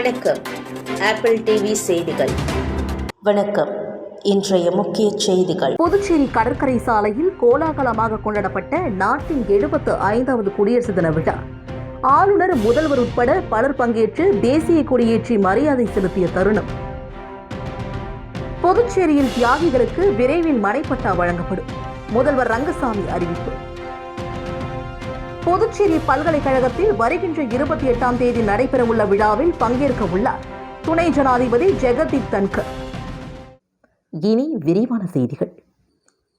வணக்கம். Apple TV செய்திகள். வணக்கம். இன்றைய முக்கிய செய்திகள். புதுச்சேரி கடற்கரை சாலையில் கோலாகலமாக கொண்டாடப்பட்ட நாட்டின் எழுபத்து ஐந்தாவது குடியரசு தின விழா. ஆளுநர் முதல்வர் உட்பட பலர் பங்கேற்று தேசிய கொடியேற்றி மரியாதை செலுத்திய தருணம். புதுச்சேரியில் தியாகிகளுக்கு விரைவில் மனைப்பட்டா வழங்கப்படும். முதல்வர் ரங்கசாமி அறிவிப்பு. புதுச்சேரி பல்கலைக்கழகத்தில் வருகின்ற இருபத்தி எட்டாம் தேதி நடைபெறவுள்ள விழாவில் பங்கேற்க உள்ளார். துணை ஜனாதிபதி ஜெகதீப் தன்கர். இனி விரிவான செய்திகள்.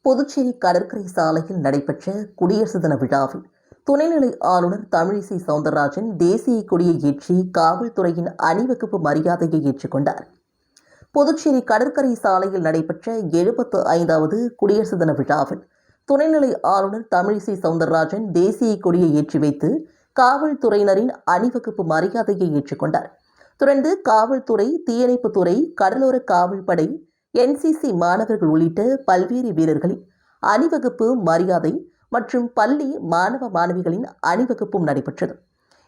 புதுச்சேரி கடற்கரை சாலையில் நடைபெற்ற குடியரசு தின விழாவில் துணைநிலை ஆளுநர் தமிழிசை சவுந்தரராஜன் தேசிய கொடியை ஏற்றி காவல்துறையின் அணிவகுப்பு மரியாதையை ஏற்றுக்கொண்டார். புதுச்சேரி கடற்கரை சாலையில் நடைபெற்ற எழுபத்து ஐந்தாவது குடியரசு தின விழாவில் துணைநிலை ஆளுநர் தமிழிசை சவுந்தரராஜன் தேசிய கொடியை ஏற்றி வைத்து காவல்துறையினரின் அணிவகுப்பு மரியாதையை ஏற்றுக்கொண்டார். தொடர்ந்து காவல்துறை தீயணைப்புத்துறை கடலோர காவல்படை என்சிசி மாணவர்கள் உள்ளிட்ட பல்வேறு வீரர்களின் அணிவகுப்பு மரியாதை மற்றும் பள்ளி மாணவ மாணவிகளின் அணிவகுப்பும் நடைபெற்றது.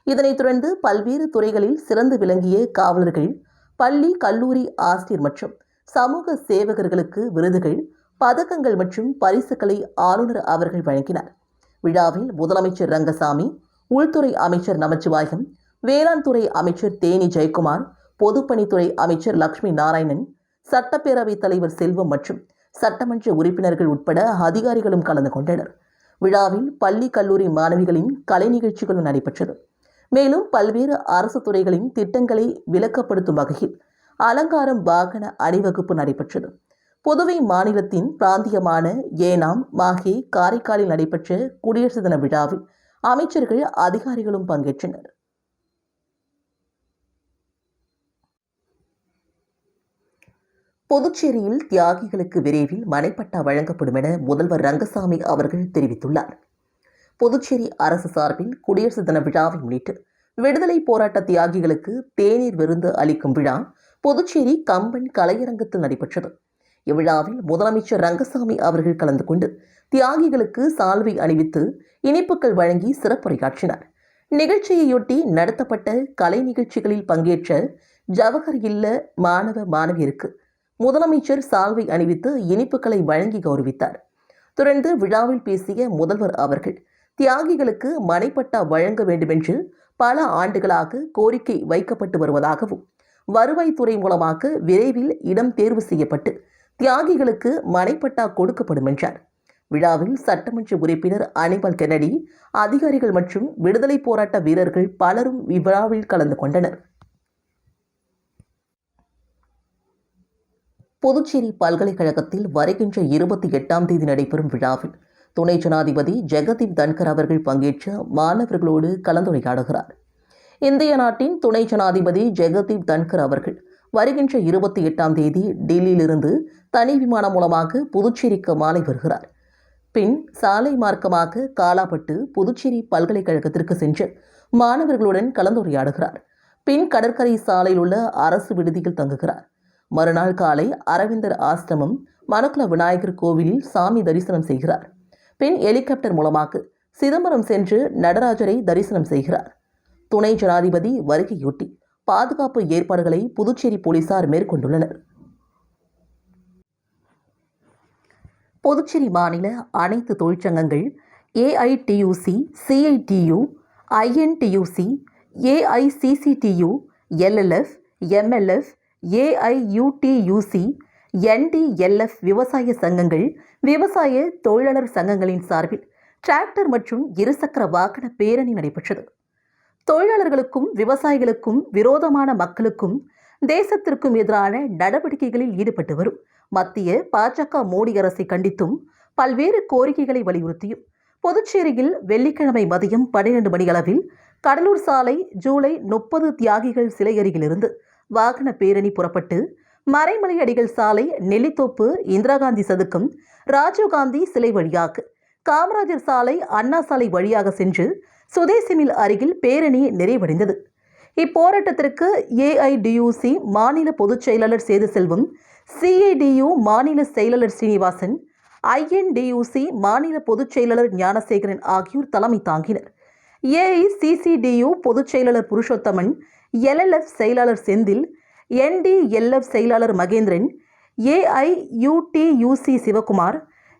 இதனைத் தொடர்ந்து பல்வேறு துறைகளில் சிறந்து விளங்கிய காவலர்கள் பள்ளி கல்லூரி ஆசிரியர் மற்றும் சமூக சேவகர்களுக்கு விருதுகள் பதக்கங்கள் மற்றும் பரிசுகளை ஆளுநர் அவர்கள் வழங்கினார். விழாவில் முதலமைச்சர் ரங்கசாமி உள்துறை அமைச்சர் நமச்சிவாயம் வேளாண் துறை அமைச்சர் தேனி ஜெயக்குமார் பொதுப்பணித்துறை அமைச்சர் லக்ஷ்மி நாராயணன் சட்டப்பேரவைத் தலைவர் செல்வம் மற்றும் சட்டமன்ற உறுப்பினர்கள் உட்பட அதிகாரிகளும் கலந்து கொண்டனர். விழாவில் பள்ளி கல்லூரி மாணவிகளின் கலை நிகழ்ச்சிகளும் நடைபெற்றது. மேலும் பல்வேறு அரசு துறைகளின் திட்டங்களை விளக்கப்படுத்தும் வகையில் அலங்காரம் வாகன அணிவகுப்பு நடைபெற்றது. புதுவை மாநிலத்தின் பிராந்தியமான ஏனாம் மாஹே காரைக்காலில் நடைபெற்ற குடியரசு தின விழாவில் அமைச்சர்கள் அதிகாரிகளும் பங்கேற்றனர். புதுச்சேரியில் தியாகிகளுக்கு விரைவில் மனைப்பட்டா வழங்கப்படும் என முதல்வர் ரங்கசாமி அவர்கள் தெரிவித்துள்ளார். புதுச்சேரி அரசு சார்பில் குடியரசு தின விழாவை முன்னிட்டு விடுதலை போராட்ட தியாகிகளுக்கு தேநீர் விருந்து அளிக்கும் விழா புதுச்சேரி கம்பன் கலையரங்கத்தில் நடைபெற்றது. இவ்விழாவில் முதலமைச்சர் ரங்கசாமி அவர்கள் கலந்து கொண்டு தியாகிகளுக்கு சால்வை அணிவித்து இனிப்புகள் வழங்கி சிறப்புரையாற்றினார். நிகழ்ச்சியையொட்டி நடத்தப்பட்ட கலை நிகழ்ச்சிகளில் பங்கேற்ற ஜவஹர் இல்ல மாணவ மாணவியருக்கு முதலமைச்சர் சால்வை அணிவித்து இனிப்புகளை வழங்கி கௌரவித்தார். தொடர்ந்து விழாவில் பேசிய முதல்வர் அவர்கள் தியாகிகளுக்கு மனைப்பட்டா வழங்க வேண்டுமென்று பல ஆண்டுகளாக கோரிக்கை வைக்கப்பட்டு வருவதாகவும் வருவாய்த்துறை மூலமாக விரைவில் இடம் தேர்வு செய்யப்பட்டு தியாகிகளுக்கு மனைப்பட்டா கொடுக்கப்படும் என்றார். விழாவில் சட்டமன்ற உறுப்பினர் அனிமல் கென்னடி அதிகாரிகள் மற்றும் விடுதலை போராட்ட வீரர்கள் பலரும் இவ்விழாவில் கலந்து கொண்டனர். புதுச்சேரி பல்கலைக்கழகத்தில் வருகின்ற இருபத்தி எட்டாம் தேதி நடைபெறும் விழாவில் துணை ஜனாதிபதி ஜெகதீப் தன்கர் அவர்கள் பங்கேற்று மாணவர்களோடு கலந்துரையாடுகிறார். இந்திய நாட்டின் துணை ஜனாதிபதி ஜெகதீப் தன்கர் அவர்கள் வருகின்ற இருபத்தி எட்டாம் தேதி டெல்லியிலிருந்து தனி விமானம் மூலமாக புதுச்சேரிக்கு மாலை வருகிறார். பின் சாலை மார்க்கமாக காலாப்பட்டு புதுச்சேரி பல்கலைக்கழகத்திற்கு சென்று மாணவர்களுடன் கலந்துரையாடுகிறார். பின் கடற்கரை சாலையில் உள்ள அரசு விடுதியில் தங்குகிறார். மறுநாள் காலை அரவிந்தர் ஆசிரமம் மணக்குள விநாயகர் கோவிலில் சாமி தரிசனம் செய்கிறார். பின் ஹெலிகாப்டர் மூலமாக சிதம்பரம் சென்று நடராஜரை தரிசனம் செய்கிறார். துணை ஜனாதிபதி வருகையொட்டி பாதுகாப்பு ஏற்பாடுகளை புதுச்சேரி போலீசார் மேற்கொண்டுள்ளனர். புதுச்சேரி மாநில அனைத்து தொழிற்சங்கங்கள் AITUC CITU INTUC AICCTU LLF MLF AIUTUC NTLF விவசாய சங்கங்கள் விவசாய தொழிலாளர் சங்கங்களின் சார்பில் டிராக்டர் மற்றும் இருசக்கர வாகன பேரணி நடைபெற்றது. தொழிலாளர்களுக்கும் விவசாயிகளுக்கும் விரோதமான மக்களுக்கும் தேசத்திற்கும் எதிரான நடவடிக்கைகளில் ஈடுபட்டு வரும். மத்திய பாஜக மோடி அரசை கண்டித்தும் பல்வேறு கோரிக்கைகளை வலியுறுத்தியும் புதுச்சேரியில் வெள்ளிக்கிழமை மதியம் பன்னிரண்டு மணியளவில் கடலூர் சாலை ஜூலை முப்பது தியாகிகள் சிலை அருகிலிருந்து வாகன பேரணி புறப்பட்டு மறைமலை அடிகள் சாலை நெல்லித்தோப்பு இந்திரா காந்தி சதுக்கம் ராஜீவ்காந்தி சிலை வழியாக காமராஜர் சாலை அண்ணா சாலை வழியாக சென்று சுதேசிமில் அருகில் பேரணி நிறைவடைந்தது. இப்போராட்டத்திற்கு ஏஐடியூசி மாநில பொதுச் செயலாளர் சேது செல்வம் சிஐடியு மாநில செயலாளர் சீனிவாசன் ஐஎன்டியூசி மாநில பொதுச் செயலாளர் ஞானசேகரன் ஆகியோர் தலைமை தாங்கினர். ஏஐசிசிடியு பொதுச் செயலாளர் புருஷோத்தமன் எல்எல்எஃப் செயலாளர் செந்தில் என்டிஎல்எஃப் செயலாளர் மகேந்திரன் ஏஐயுடியூசி சிவகுமார்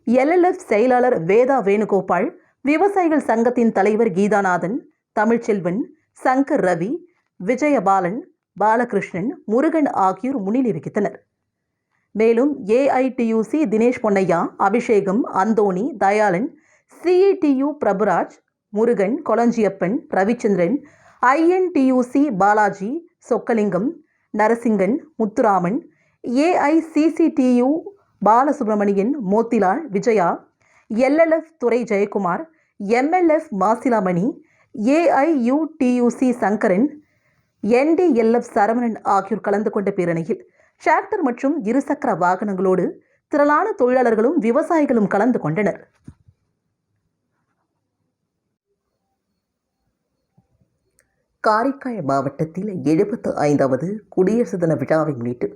எல்எல்எஃப் செயலாளர் வேதா வேணுகோபால் விவசாயிகள் சங்கத்தின் தலைவர் கீதாநாதன் தமிழ்ச்செல்வன் சங்கர் ரவி விஜயபாலன் பாலகிருஷ்ணன் முருகன் ஆகியோர் முன்னிலை வகித்தனர். மேலும் AITUC Dinesh Ponnaiya Abhishekam Anthony Dayalan CETU Prabhuraj Murugan Kolanjiyappan Ravichandran INTUC Balaji Chockalingam Narasingan Muthuraman AICCTU Balasubramanian Motilal Vijaya LLF துறை ஜெயக்குமார் எம்எல்எஃப் மாசிலாமணி ஏஐயுடியூசி சங்கரன் என்டிஎல்எஃப் சரவணன் ஆகியோர் கலந்து கொண்ட பேரணியில் டிராக்டர் மற்றும் இருசக்கர வாகனங்களோடு திரளான தொழிலாளர்களும் விவசாயிகளும் கலந்து கொண்டனர். காரைக்கால் மாவட்டத்தில் எழுபத்து ஐந்தாவது குடியரசு தின விழாவை முன்னிட்டு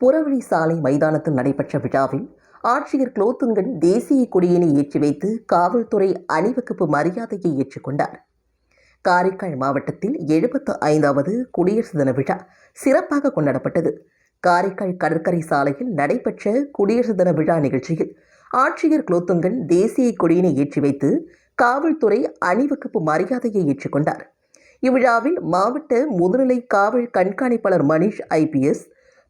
புறவழி சாலை மைதானத்தில் நடைபெற்ற விழாவில் ஆட்சியர் குலோத்துங்கன் தேசிய கொடியினை ஏற்றி வைத்து காவல்துறை அணிவகுப்பு மரியாதையை ஏற்றுக்கொண்டார். காரைக்கால் மாவட்டத்தில் எழுபத்து ஐந்தாவது குடியரசு தின விழா சிறப்பாக கொண்டாடப்பட்டது. காரைக்கால் கடற்கரை சாலையில் நடைபெற்ற குடியரசு தின விழா நிகழ்ச்சியில் ஆட்சியர் குலோத்துங்கன் தேசிய கொடியினை ஏற்றி வைத்து காவல்துறை அணிவகுப்பு மரியாதையை ஏற்றுக்கொண்டார். இவ்விழாவில் மாவட்ட முதுநிலை காவல் கண்காணிப்பாளர் மணிஷ் ஐபிஎஸ்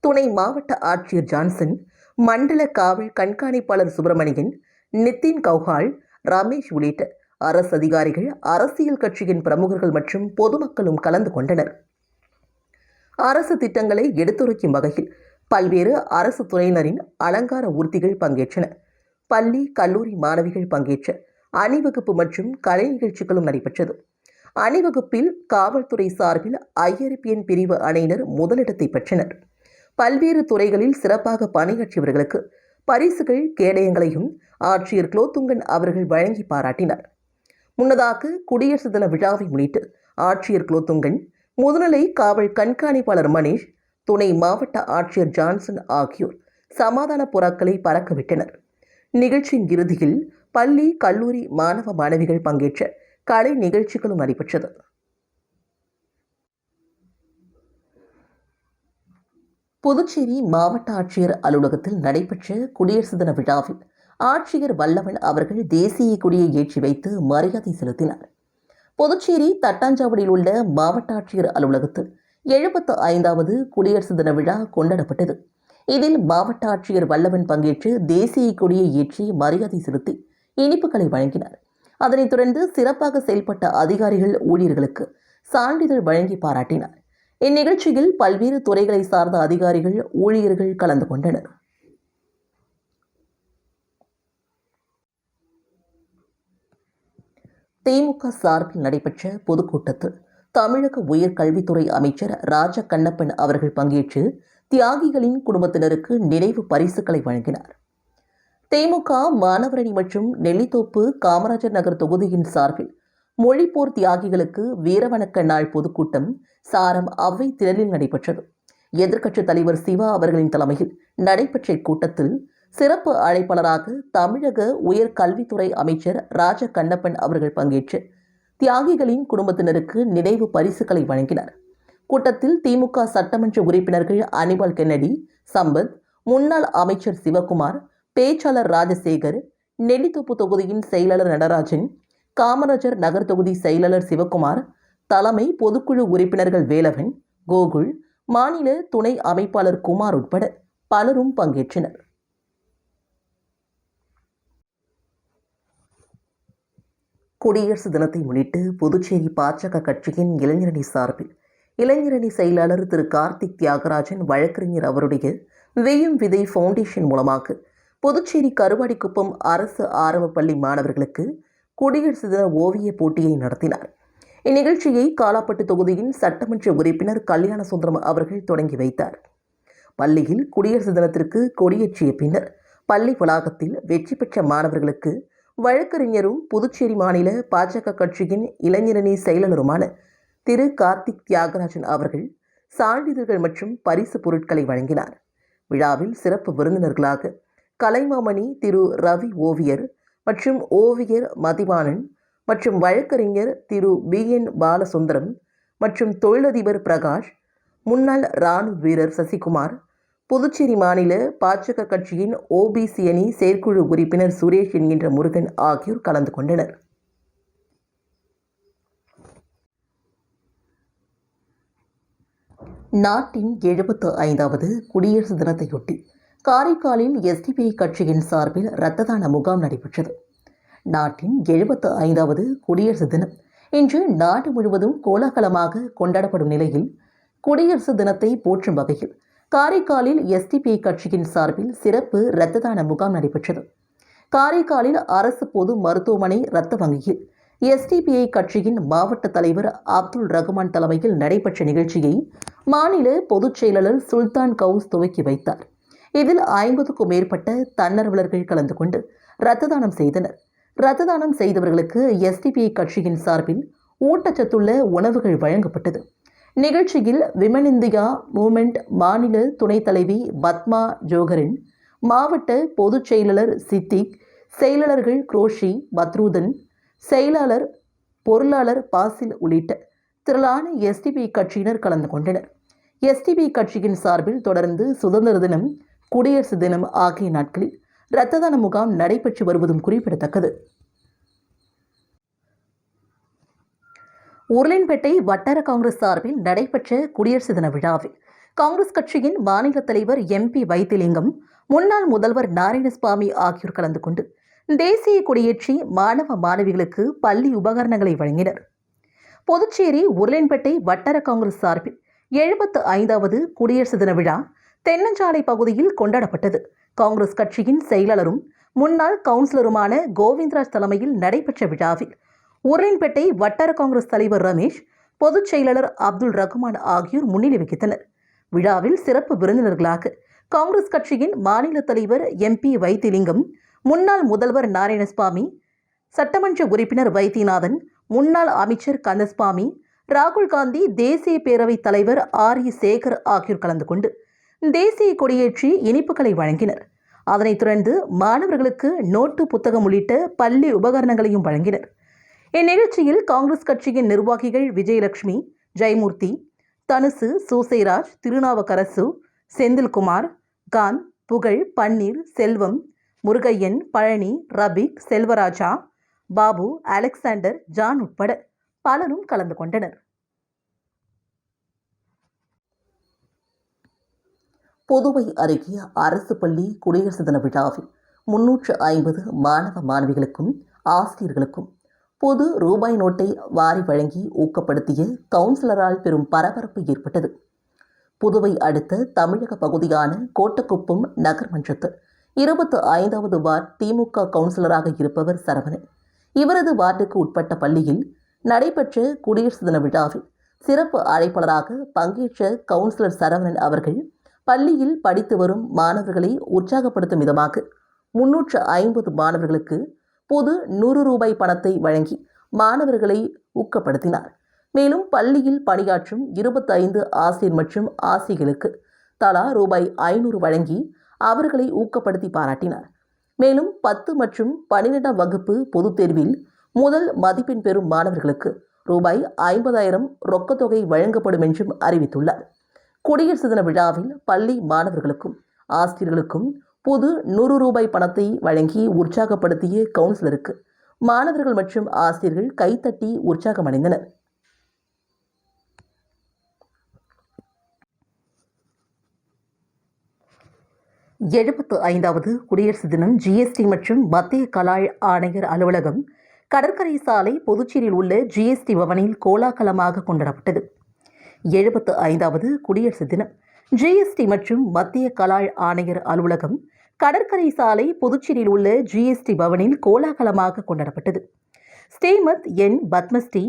துணை மாவட்ட ஆட்சியர் ஜான்சன் மண்டல காவல் கண்காணிப்பாளர் சுப்பிரமணியன் நிதின் கௌஹால் ரமேஷ் உள்ளிட்ட அரசு அதிகாரிகள் அரசியல் கட்சியின் பிரமுகர்கள் மற்றும் பொதுமக்களும் கலந்து கொண்டனர். அரசு திட்டங்களை எடுத்துரைக்கும் வகையில் பல்வேறு அரசு துறையினரின் அலங்கார ஊர்த்திகள் பங்கேற்றன. பள்ளி கல்லூரி மாணவிகள் பங்கேற்ற அணிவகுப்பு மற்றும் கலை நிகழ்ச்சிகளும் நடைபெற்றது. அணிவகுப்பில் காவல்துறை சார்பில் ஐஆர்பிஎன் பிரிவு அணியினர் முதலிடத்தை பெற்றனர். பல்வேறு துறைகளில் சிறப்பாக பணியாற்றியவர்களுக்கு பரிசுகள் கேடயங்களையும் ஆட்சியர் குலோத்துங்கன் அவர்கள் வழங்கி பாராட்டினார். முன்னதாக குடியரசு தின விழாவை முன்னிட்டு ஆட்சியர் குலோத்துங்கன் முதுநிலை காவல் கண்காணிப்பாளர் மணீஷ் துணை மாவட்ட ஆட்சியர் ஜான்சன் ஆகியோர் சமாதான புறாக்களை பறக்கவிட்டனர். நிகழ்ச்சியின் இறுதியில் பள்ளி கல்லூரி மாணவ மாணவிகள் பங்கேற்ற கலை நிகழ்ச்சிகளும் நடைபெற்றது. புதுச்சேரி மாவட்ட ஆட்சியர் அலுவலகத்தில் நடைபெற்ற குடியரசு தின விழாவில் ஆட்சியர் வல்லவன் அவர்கள் தேசிய கொடியை ஏற்றி வைத்து மரியாதை செலுத்தினார். புதுச்சேரி தட்டாஞ்சாவடியில் உள்ள மாவட்ட ஆட்சியர் அலுவலகத்தில் எழுபத்து ஐந்தாவது குடியரசு தின விழா கொண்டாடப்பட்டது. இதில் மாவட்ட ஆட்சியர் வல்லவன் பங்கேற்று தேசிய கொடியை ஏற்றி மரியாதை செலுத்தி இனிப்புகளை வழங்கினார். அதனைத் தொடர்ந்து சிறப்பாக செயல்பட்ட அதிகாரிகள் ஊழியர்களுக்கு சான்றிதழ் வழங்கி பாராட்டினார். இந்நிகழ்ச்சியில் பல்வேறு துறைகளை சார்ந்த அதிகாரிகள் ஊழியர்கள் கலந்து கொண்டனர். திமுக சார்பில் நடைபெற்ற பொதுக்கூட்டத்தில் தமிழக உயர்கல்வித்துறை அமைச்சர் ராஜ கண்ணப்பன் அவர்கள் பங்கேற்று தியாகிகளின் குடும்பத்தினருக்கு நினைவு பரிசுகளை வழங்கினார். திமுக மாணவரணி மற்றும் நெல்லித்தோப்பு காமராஜர் நகர் தொகுதியின் சார்பில் மொழிப்போர் தியாகிகளுக்கு வீரவணக்க நாள் பொதுக்கூட்டம் சாரம் அவ்வை திரளில் நடைபெற்றது. எதிர்க்கட்சித் தலைவர் சிவா அவர்களின் தலைமையில் நடைபெற்ற இக்கூட்டத்தில் சிறப்பு அழைப்பாளராக தமிழக உயர்கல்வித்துறை அமைச்சர் ராஜ கண்ணப்பன் அவர்கள் பங்கேற்று தியாகிகளின் குடும்பத்தினருக்கு நினைவு பரிசுகளை வழங்கினார். கூட்டத்தில் திமுக சட்டமன்ற உறுப்பினர்கள் அனிபால் கென்னடி சம்பத் முன்னாள் அமைச்சர் சிவகுமார் பேச்சாளர் ராஜசேகர் நெல்லித்தோப்பு தொகுதியின் செயலாளர் நடராஜன் காமராஜர் நகர் தொகுதி செயலாளர் சிவகுமார் தலைமை பொதுக்குழு உறுப்பினர்கள் வேலவன் கோகுல் மாநில துணை அமைப்பாளர் குமார் உட்பட பலரும் பங்கேற்றனர். குடியரசு தினத்தை முன்னிட்டு புதுச்சேரி பாஜக கட்சியின் இளைஞரணி சார்பில் இளைஞரணி செயலாளர் திரு கார்த்திக் தியாகராஜன் வழக்கறிஞர் அவருடைய வெயும் விதை ஃபவுண்டேஷன் மூலமாக புதுச்சேரி கருவாடிக்குப்பம் அரசு ஆரம்ப பள்ளி மாணவர்களுக்கு குடியரசு தின ஓவியப் போட்டியை நடத்தினார். இந்நிகழ்ச்சியை காலாப்பட்டு தொகுதியின் சட்டமன்ற உறுப்பினர் கல்யாண சுந்தரம் அவர்கள் தொடங்கி வைத்தார். பள்ளியில் குடியரசு தினத்திற்கு கொடியேற்றிய பின்னர் பள்ளி வளாகத்தில் வெற்றி பெற்ற மாணவர்களுக்கு வழக்கறிஞரும் புதுச்சேரி மாநில பாஜக கட்சியின் இளைஞரணி செயலாளருமான திரு கார்த்திக் தியாகராஜன் அவர்கள் சான்றிதழ்கள் மற்றும் பரிசு பொருட்களை வழங்கினார். விழாவில் சிறப்பு விருந்தினர்களாக கலைமாமணி திரு ரவி ஓவியர் மற்றும் ஓவியர் மதிவாணன் மற்றும் வழக்கறிஞர் திரு பி. என். பாலசுந்தரம் மற்றும் தொழிலதிபர் பிரகாஷ் முன்னாள் இராணுவ வீரர் சசிகுமார் புதுச்சேரி மாநில பாஜக கட்சியின் ஓபிசி அணி செயற்குழு உறுப்பினர் சுரேஷ் என்கின்ற முருகன் ஆகியோர் கலந்து கொண்டனர். நாட்டின் எழுபத்து ஐந்தாவது குடியரசு தினத்தையொட்டி காரைக்காலில் எஸ்டிபிஐ கட்சியின் சார்பில் இரத்த தான முகாம் நடைபெற்றது. நாட்டின் எழுபத்து ஐந்தாவது குடியரசு தினம். இன்று நாடு முழுவதும் கோலாகலமாக கொண்டாடப்படும் நிலையில் குடியரசு தினத்தை போற்றும் வகையில் காரைக்காலில் எஸ்டிபிஐ கட்சியின் சார்பில் சிறப்பு இரத்த தான முகாம் நடைபெற்றது. காரைக்காலில் அரசு பொது மருத்துவமனை இரத்த வங்கியில் எஸ்டிபிஐ கட்சியின் மாவட்ட தலைவர் அப்துல் ரகுமான் தலைமையில் நடைபெற்ற நிகழ்ச்சியை மாநில பொதுச் செயலாளர் சுல்தான் கவுஸ் துவக்கி வைத்தார். இதில் ஐம்பதுக்கும் மேற்பட்ட தன்னர்வலர்கள் கலந்து கொண்டு இரத்த தானம் செய்தனர் இரத்த தானம் செய்தவர்களுக்கு எஸ்டிபிஐ கட்சியின் சார்பில் ஊட்டச்சத்துள்ள உணவுகள் வழங்கப்பட்டது. நிகழ்ச்சியில் விமன் இந்தியா மூமெண்ட் மாநில துணைத் தலைவி பத்மா ஜோகரின் மாவட்ட பொதுச் செயலாளர் சித்திக் செயலாளர்கள் குரோஷி பத்ரூதன் செயலாளர் பொருளாளர் பாசில் உள்ளிட்ட திரளான எஸ்டிபி கட்சியினர் கலந்து கொண்டனர். எஸ்டிபி கட்சியின் சார்பில் தொடர்ந்து சுதந்திர தினம் குடியரசு தினம் ஆகிய நாட்களில் இரத்த தான முகாம் நடைபெற்று வருவதும் குறிப்பிடத்தக்கது. உருளின்பேட்டை வட்டார காங்கிரஸ் சார்பில் நடைபெற்ற குடியரசு தின விழாவில் காங்கிரஸ் கட்சியின் மாநில தலைவர் எம்பி வைத்திலிங்கம் முன்னாள் முதல்வர் நாராயணசுவாமி ஆகியோர் கலந்து கொண்டு தேசிய கொடியேற்றி மாணவ மாணவிகளுக்கு பள்ளி உபகரணங்களை வழங்கினர். புதுச்சேரி உருளைன்பேட்டை வட்டார காங்கிரஸ் சார்பில் எழுபத்து ஐந்தாவது குடியரசு தின விழா தென்னஞ்சாலை பகுதியில் கொண்டாடப்பட்டது. காங்கிரஸ் கட்சியின் செயலாளரும் முன்னாள் கவுன்சிலருமான கோவிந்தராஜ் தலைமையில் நடைபெற்ற விழாவில் உரையன்பேட்டை வட்டார காங்கிரஸ் தலைவர் ரமேஷ் பொதுச் செயலாளர் அப்துல் ரகுமான் ஆகியோர் முன்னிலை வகித்தனர். விழாவில் சிறப்பு விருந்தினர்களாக காங்கிரஸ் கட்சியின் மாநில தலைவர் எம்பி வைத்திலிங்கம் முன்னாள் முதல்வர் நாராயணசுவாமி சட்டமன்ற உறுப்பினர் வைத்தியநாதன் முன்னாள் அமைச்சர் கந்தசுவாமி ராகுல் காந்தி தேசிய பேரவைத் தலைவர் ஆர் இ சேகர் ஆகியோர் கலந்து கொண்டு தேசிய கொடியேற்றி இனிப்புகளை வழங்கினர். அதனைத் தொடர்ந்து மாணவர்களுக்கு நோட்டு புத்தகம் உள்ளிட்ட பள்ளி உபகரணங்களையும் வழங்கினர். இந்நிகழ்ச்சியில் காங்கிரஸ் கட்சியின் நிர்வாகிகள் விஜயலட்சுமி ஜெயமூர்த்தி தனுசு சூசைராஜ் திருநாவுக்கரசு செந்தில்குமார் காந்த் புகழ் பன்னீர் செல்வம் முருகையன் பழனி ரபிக் செல்வராஜா பாபு அலெக்சாண்டர் ஜான் உட்பட பலரும் கலந்து கொண்டனர். புதுவை அருகே அரசு பள்ளி குடியரசு தின விழாவில் முன்னூற்று ஐம்பது மாணவ மாணவிகளுக்கும் ஆசிரியர்களுக்கும் பொது ரூபாய் நோட்டை வாரி வழங்கி ஊக்கப்படுத்திய கவுன்சிலரால் பெரும் பரபரப்பு ஏற்பட்டது. புதுவை அடுத்த தமிழக பகுதியான கோட்டக்குப்பம் நகர்மன்றத்தில் இருபத்து ஐந்தாவது வார்டு திமுக கவுன்சிலராக இருப்பவர் சரவணன். இவரது வார்டுக்கு உட்பட்ட பள்ளியில் நடைபெற்ற குடியரசு தின விழாவில் சிறப்பு அழைப்பாளராக பங்கேற்ற கவுன்சிலர் சரவணன் அவர்கள் பள்ளியில் படித்து வரும் மாணவர்களை உற்சாகப்படுத்தும் விதமாக முன்னூற்று ஐம்பது மாணவர்களுக்கு பொது நூறு ரூபாய் பணத்தை வழங்கி மாணவர்களை ஊக்கப்படுத்தினார். மேலும் பள்ளியில் பணியாற்றும் இருபத்தைந்து ஆசிரியர் மற்றும் ஆசிரியர்களுக்கு தலா ரூபாய் ஐநூறு வழங்கி அவர்களை ஊக்கப்படுத்தி பாராட்டினார். மேலும் பத்து மற்றும் பன்னிரெண்டாம் வகுப்பு பொதுத் தேர்வில் முதல் மதிப்பெண் பெறும் மாணவர்களுக்கு ரூபாய் ஐம்பதாயிரம் ரொக்கத்தொகை வழங்கப்படும் என்றும் அறிவித்துள்ளார். குடியரசு தின விழாவில் பள்ளி மாணவர்களுக்கும் ஆசிரியர்களுக்கும் பொது நூறு ரூபாய் பணத்தை வழங்கி உற்சாகப்படுத்திய கவுன்சிலருக்கு மாணவர்கள் மற்றும் ஆசிரியர்கள் கைத்தட்டி உற்சாகமடைந்தனர். எழுபத்து ஐந்தாவது குடியரசு தினம் ஜிஎஸ்டி மற்றும் மத்திய கலாய் ஆணையர் அலுவலகம் கடற்கரை சாலை புதுச்சேரியில் உள்ள ஜிஎஸ்டி பவனில் கோலாகலமாக கொண்டாடப்பட்டது. எழுபத்து ஐந்தாவது குடியரசு தினம். ஜிஎஸ்டி மற்றும் மத்திய கலாழ் ஆணையர் அலுவலகம் கடற்கரை சாலை புதுச்சேரியில் உள்ள ஜிஎஸ்டி பவனில் கோலாகலமாக கொண்டாடப்பட்டது. ஸ்ரீமத் என். பத்மஸ்ரீ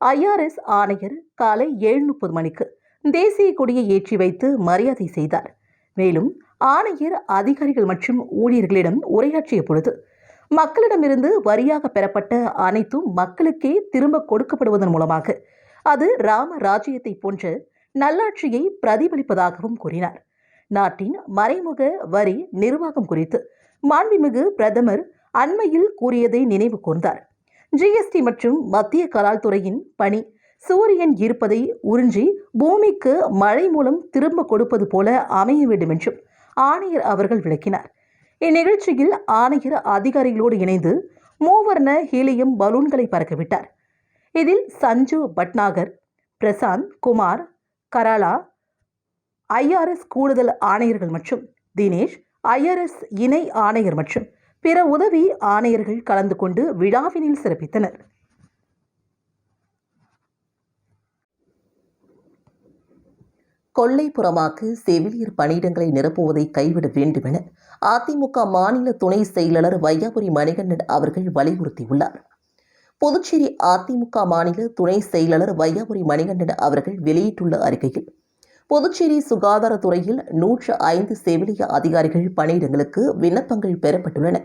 ஐஆர்எஸ் ஆணையர் காலை ஏழு முப்பது மணிக்கு தேசிய கொடியை ஏற்றி வைத்து மரியாதை செய்தார். மேலும் ஆணையர் அதிகாரிகள் மற்றும் ஊழியர்களிடம் உரையாற்றிய பொழுது மக்களிடமிருந்து வரியாக பெறப்பட்ட அனைத்தும் மக்களுக்கே திரும்ப கொடுக்கப்படுவதன் மூலமாக அது ராம ராஜ்யத்தை போன்ற நல்லாட்சியை பிரதிபலிப்பதாகவும் கூறினார். நாட்டின் மறைமுக வரி நிர்வாகம் குறித்து மாண்புமிகு பிரதமர் அண்மையில் கூறியதை நினைவு கூர்ந்தார். ஜிஎஸ்டி மற்றும் மத்திய கலால்துறையின் பணி சூரியன் இருப்பதை உறிஞ்சி பூமிக்கு மழை மூலம் திரும்ப கொடுப்பது போல அமைய வேண்டும் என்றும் ஆணையர் அவர்கள் விளக்கினார். இந்நிகழ்ச்சியில் ஆணையர் அதிகாரிகளோடு இணைந்து மூவர்ண ஹீலியம் பலூன்களை பறக்கவிட்டார். இதில் சஞ்சு பட்நாகர் பிரசாந்த் குமார் கராலா ஐஆர்எஸ் கூடுதல் ஆணையர்கள் மற்றும் தினேஷ் ஐஆர்எஸ் இணை ஆணையர் மற்றும் பிற உதவி ஆணையர்கள் கலந்து கொண்டு விழாவினில் சிறப்பித்தனர். கொல்லைப்புறமாக்கு செவிலியர் பணியிடங்களை நிரப்புவதை கைவிட வேண்டும் என அதிமுக மாநில துணை செயலாளர் வையாபுரி மணிகண்டன் அவர்கள் வலியுறுத்தியுள்ளார். புதுச்சேரி அதிமுக மாநில துணை செயலாளர் வையாபுரி மணிகண்டன் அவர்கள் வெளியிட்டுள்ள அறிக்கையில் புதுச்சேரி சுகாதாரத்துறையில் நூற்று ஐந்து செவிலிய அதிகாரிகள் பணியிடங்களுக்கு விண்ணப்பங்கள் பெறப்பட்டுள்ளன.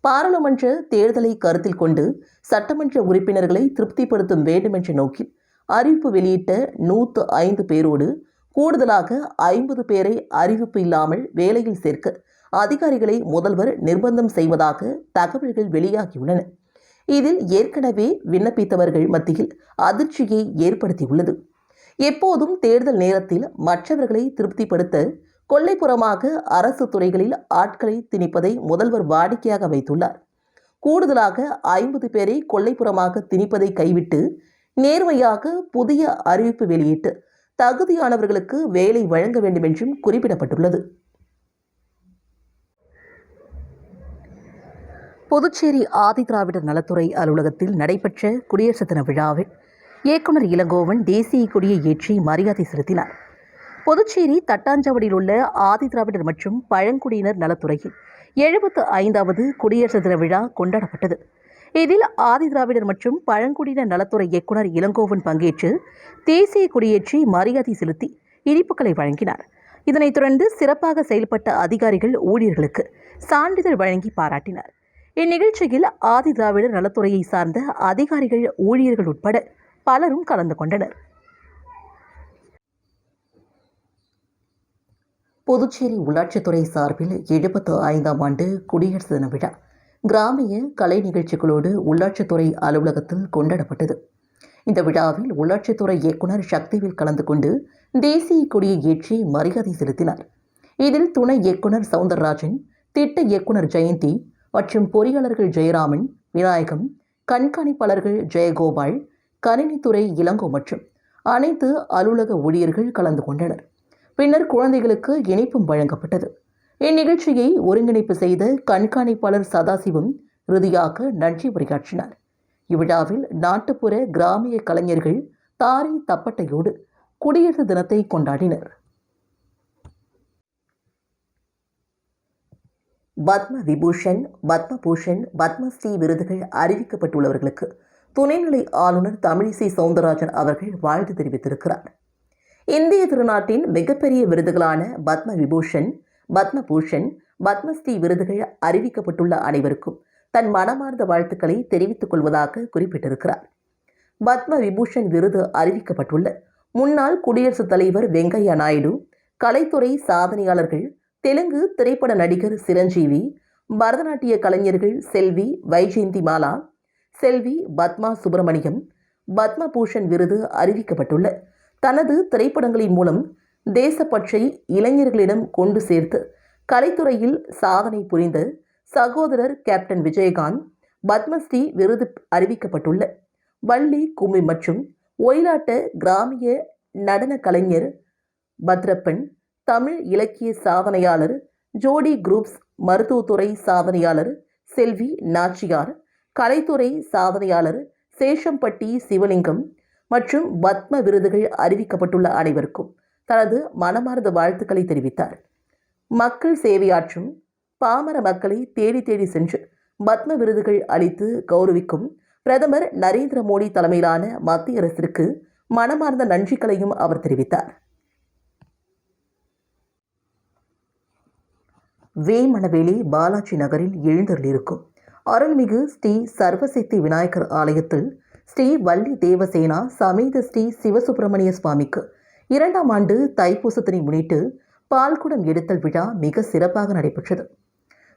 பாராளுமன்ற தேர்தலை கருத்தில் கொண்டு சட்டமன்ற உறுப்பினர்களை திருப்திப்படுத்தும் வேண்டுமென்ற நோக்கில் அறிவிப்பு வெளியிட்ட நூற்று ஐந்து பேரோடு கூடுதலாக ஐம்பது பேரை அறிவிப்பு இல்லாமல் வேலையில் சேர்க்க அதிகாரிகளை முதல்வர் நிர்பந்தம் செய்வதாக தகவல்கள் வெளியாகியுள்ளன. இதில் ஏற்கனவே விண்ணப்பித்தவர்கள் மத்தியில் அதிர்ச்சியை ஏற்படுத்தியுள்ளது. எப்போதும் தேர்தல் நேரத்தில் மற்றவர்களை திருப்திப்படுத்த கொல்லைப்புறமாக அரசு துறைகளில் ஆட்களை திணிப்பதை முதல்வர் வாடிக்கையாக வைத்துள்ளார். கூடுதலாக ஐம்பது பேரை கொல்லைப்புறமாக திணிப்பதை கைவிட்டு நேர்மையாக புதிய அறிவிப்பு வெளியிட்டு தகுதியானவர்களுக்கு வேலை வழங்க வேண்டும் என்றும் குறிப்பிடப்பட்டுள்ளது. புதுச்சேரி ஆதிதிராவிடர் நலத்துறை அலுவலகத்தில் நடைபெற்ற குடியரசு தின விழாவில் இயக்குனர் இளங்கோவன் தேசிய கொடியை ஏற்றி மரியாதை செலுத்தினார். புதுச்சேரி தட்டாஞ்சாவடியில் உள்ள ஆதிதிராவிடர் மற்றும் பழங்குடியினர் நலத்துறையில் எழுபத்து ஐந்தாவது குடியரசு தின விழா கொண்டாடப்பட்டது. இதில் ஆதிதிராவிடர் மற்றும் பழங்குடியினர் நலத்துறை இயக்குனர் இளங்கோவன் பங்கேற்று தேசிய கொடியேற்றி மரியாதை செலுத்தி இனிப்புகளை வழங்கினார். இதனைத் தொடர்ந்து சிறப்பாக செயல்பட்ட அதிகாரிகள் ஊழியர்களுக்கு சான்றிதழ் வழங்கி பாராட்டினார். இந்நிகழ்ச்சியில் ஆதிதிராவிடர் நலத்துறையை சார்ந்த அதிகாரிகள் ஊழியர்கள் உட்பட பலரும் கலந்து கொண்டனர். புதுச்சேரி உள்ளாட்சித்துறை சார்பில் எழுபத்து ஐந்தாம் ஆண்டு குடியரசு தின விழா கிராமிய கலை நிகழ்ச்சிகளோடு உள்ளாட்சித்துறை அலுவலகத்தில் கொண்டாடப்பட்டது. இந்த விழாவில் உள்ளாட்சித்துறை இயக்குனர் சக்திவேல் கலந்து கொண்டு தேசிய கொடியை ஏற்றி மரியாதை செலுத்தினார். இதில் துணை இயக்குனர் சவுந்தரராஜன் திட்ட இயக்குனர் ஜெயந்தி மற்றும் பொறியாளர்கள் ஜெயராமன் விநாயகம் கண்காணிப்பாளர்கள் ஜெயகோபால் கணினித்துறை இளங்கோ மற்றும் அனைத்து அலுவலக ஊழியர்கள் கலந்து கொண்டனர். பின்னர் குழந்தைகளுக்கு இணைப்பும் வழங்கப்பட்டது. இந்நிகழ்ச்சியை ஒருங்கிணைப்பு செய்த கண்காணிப்பாளர் சதாசிவம் இறுதியாக நன்றி உரையாற்றினார். இவ்விழாவில் நாட்டுப்புற கிராமிய கலைஞர்கள் தாரை தப்பட்டையோடு குடியரசு தினத்தை கொண்டாடினர். பத்ம விபூஷன் பத்மபூஷன் பத்மஸ்ரீ விருதுகள் அறிவிக்கப்பட்டுள்ளவர்களுக்கு துணைநிலை ஆளுநர் தமிழிசை சவுந்தரராஜன் அவர்கள் வாழ்த்து தெரிவித்திருக்கிறார். இந்திய திருநாட்டின் மிகப்பெரிய விருதுகளான பத்ம விபூஷன் பத்மபூஷன் பத்மஸ்ரீ விருதுகள் அறிவிக்கப்பட்டுள்ள அனைவருக்கும் தன் மனமார்ந்த வாழ்த்துக்களை தெரிவித்துக் கொள்வதாக குறிப்பிட்டிருக்கிறார். பத்ம விபூஷன் விருது அறிவிக்கப்பட்டுள்ள முன்னாள் குடியரசுத் தலைவர் வெங்கையா நாயுடு கலைத்துறை சாதனையாளர்கள் தெலுங்கு திரைப்பட நடிகர் சிரஞ்சீவி பரதநாட்டிய கலைஞர்கள் செல்வி வைஜெயந்தி மாலா செல்வி பத்மா சுப்பிரமணியம் பத்மபூஷன் விருது அறிவிக்கப்பட்டுள்ள. தனது திரைப்படங்களின் மூலம் தேசப்பற்றை இளைஞர்களிடம் கொண்டு சேர்த்து கலைத்துறையில் சாதனை புரிந்த சகோதரர் கேப்டன் விஜயகாந்த் பத்மஸ்ரீ விருது அறிவிக்கப்பட்டுள்ள. வள்ளி கும்மி மற்றும் ஒயிலாட்ட கிராமிய நடன கலைஞர் பத்ரப்பன் தமிழ் இலக்கிய சாதனையாளர் ஜோடி குரூப்ஸ் மருத்துவத்துறை சாதனையாளர் செல்வி நாச்சியார் கலைத்துறை சாதனையாளர் சேஷம்பட்டி சிவலிங்கம் மற்றும் பத்ம விருதுகள் அறிவிக்கப்பட்டுள்ள அனைவருக்கும் தனது மனமார்ந்த வாழ்த்துக்களை தெரிவித்தார். மக்கள் சேவையாற்றும் பாமர மக்களை தேடி தேடி சென்று பத்ம விருதுகள் அளித்து கௌரவிக்கும் பிரதமர் நரேந்திர மோடி தலைமையிலான மத்திய அரசிற்கு மனமார்ந்த நன்றிகளையும் அவர் தெரிவித்தார். வேமணவேலி பாலாஜி நகரில் எழுந்தருளிருக்கும் அருள்மிகு ஸ்ரீ சர்வசக்தி விநாயகர் ஆலயத்தில் ஸ்ரீ வள்ளி தேவசேனா சமேத ஸ்ரீ சிவசுப்பிரமணிய சுவாமிக்கு இரண்டாம் ஆண்டு தைப்பூசத்தினை முன்னிட்டு பால்குடம் எடுத்தல் விழா மிக சிறப்பாக நடைபெற்றது.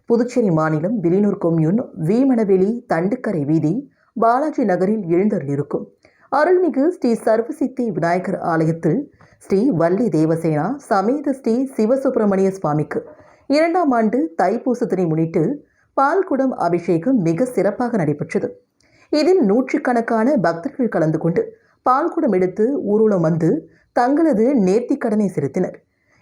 புதுச்சேரி மாநிலம் விலினூர் கொம்யூன் வீமணவெளி தண்டுக்கரை வீதி பாலாஜி நகரில் எழுந்தருளிருக்கும் அருள்மிகு ஸ்ரீ சர்வசித்தி விநாயகர் ஆலயத்தில் ஸ்ரீ வள்ளி தேவசேனா சமேத ஸ்ரீ சிவசுப்பிரமணிய சுவாமிக்கு இரண்டாம் ஆண்டு தைப்பூசத்தினை முன்னிட்டு பால்குடம் அபிஷேகம் மிக சிறப்பாக நடைபெற்றது. இதில் நூற்றுக்கணக்கான பக்தர்கள் கலந்து கொண்டு பால்குடம் எடுத்து ஊர்வலம் வந்து தங்களது நேர்த்திக் கடனை செலுத்தினர்.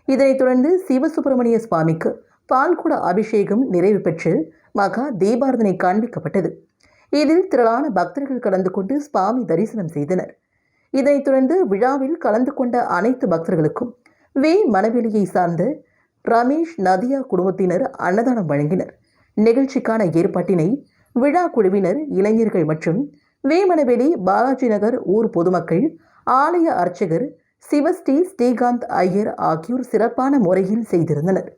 இதனைத் தொடர்ந்து சிவசுப்பிரமணிய சுவாமிக்கு பால்குட அபிஷேகம் நிறைவு பெற்று மகா தீபாரதனை காண்பிக்கப்பட்டது. இதில் திரளான பக்தர்கள் கலந்து கொண்டு சுவாமி தரிசனம் செய்தனர். இதனைத் தொடர்ந்து விழாவில் கலந்து கொண்ட அனைத்து பக்தர்களுக்கும் வே மனவெளியை சார்ந்த ரமேஷ் நதியா குடும்பத்தினர் அன்னதானம் வழங்கினர். நிகழ்ச்சிக்கான ஏற்பாட்டினை விழா குழுவினர் இளைஞர்கள் மற்றும் வேமனவெளி பாலாஜி நகர் ஊர் பொதுமக்கள் ஆலய அர்ச்சகர் சிவஸ்ரீ ஸ்ரீகாந்த் ஐயர் ஆகியோர் சிறப்பான முறையில் செய்திருந்தனர்.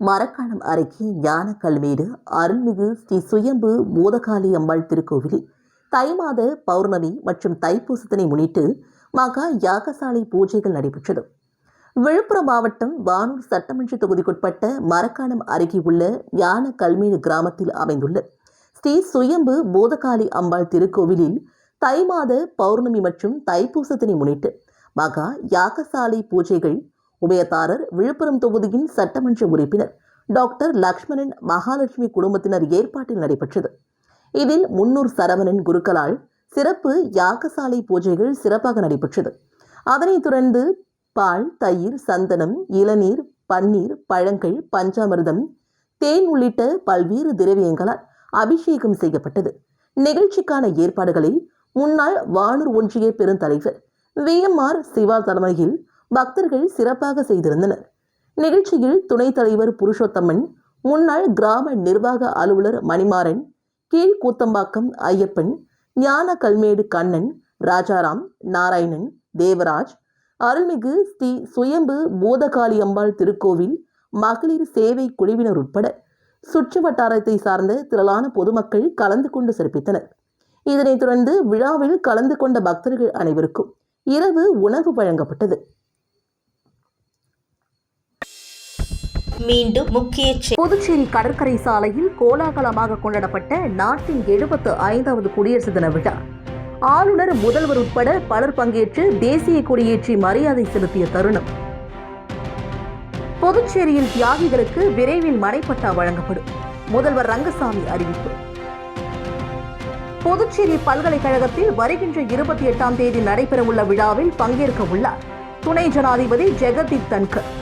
மரக்காணம் அருகே ஞான கல்மேடு அருள்மிகு ஸ்ரீ சுயம்பு பூதகாளி அம்பாள் திருக்கோவிலில் தை மாத பௌர்ணமி மற்றும் தைப்பூசத்தினை முன்னிட்டு மகா யாகசாலை பூஜைகள் நடைபெற்றது. விழுப்புரம் மாவட்டம் வானூர் சட்டமன்ற தொகுதிக்குட்பட்ட மரக்காணம் அருகே உள்ள ஞான கல்மேடு கிராமத்தில் அமைந்துள்ள ஸ்ரீ சுயம்பு போதகாளி அம்பாள் திருக்கோவிலில் தை மாத பௌர்ணமி மற்றும் தைப்பூசத்தினை முன்னிட்டு மகா யாகசாலை பூஜைகள் உபயதாரர் விழுப்புரம் தொகுதியின் சட்டமன்ற உறுப்பினர் டாக்டர் லக்ஷ்மணன் மகாலட்சுமி குடும்பத்தினர் ஏற்பாட்டில் நடைபெற்றது. இதில் முன்னூர் சரவணன் குருக்களால் சிறப்பு யாகசாலை பூஜைகள் சிறப்பாக நடைபெற்றது. அதனைத் தொடர்ந்து பால் தயிர் சந்தனம் இளநீர் பன்னீர் பழங்கள் பஞ்சாமிர்தம் தேன் உள்ளிட்ட பல்வேறு திரவியங்களால் அபிஷேகம் செய்யப்பட்டது. நிகழ்ச்சிக்கான ஏற்பாடுகளை முன்னாள் வானூர் ஒன்றிய பெருந்தலைவர் வி எம் ஆர் சிவா தலைமையில் பக்தர்கள் சிறப்பாக செய்திருந்தனர். நிகழ்ச்சியில் துணைத் தலைவர் புருஷோத்தமன் முன்னாள் கிராம நிர்வாக அலுவலர் மணிமாறன் கீழ்கூத்தம்பாக்கம் ஐயப்பன் ஞான கல்மேடு கண்ணன் ராஜாராம் நாராயணன் தேவராஜ் அருள்மிகு ஸ்ரீ சுயம்பு பூதகாளி அம்பாள் திருக்கோவில் மகளிர் சேவை குழுவினர் உட்பட சுற்று வட்டாரத்தை சார்ந்த திரளான பொதுமக்கள் கலந்து கொண்டு சிறப்பித்தனர். இதனைத் தொடர்ந்து விழாவில் கலந்து கொண்ட பக்தர்கள் அனைவருக்கும் இரவு உணவு வழங்கப்பட்டது. மீண்டும் முக்கிய புதுச்சேரி கடற்கரை சாலையில் கோலாகலமாக கொண்டாடப்பட்ட நாட்டின் எழுபத்து ஐந்தாவது குடியரசு தின விழா. ஆளுநர் முதல்வர் உட்பட பலர் பங்கேற்று தேசிய கொடியேற்றி மரியாதை செலுத்திய தருணம். புதுச்சேரியில் தியாகிகளுக்கு விரைவில் மனைப்பட்டா வழங்கப்படும். முதல்வர் ரங்கசாமி அறிவிப்பு. புதுச்சேரி பல்கலைக்கழகத்தில் வருகின்ற இருபத்தி எட்டாம் தேதி நடைபெறவுள்ள விழாவில் பங்கேற்க உள்ளார் துணை ஜனாதிபதி ஜெகதீப் தன்கர்.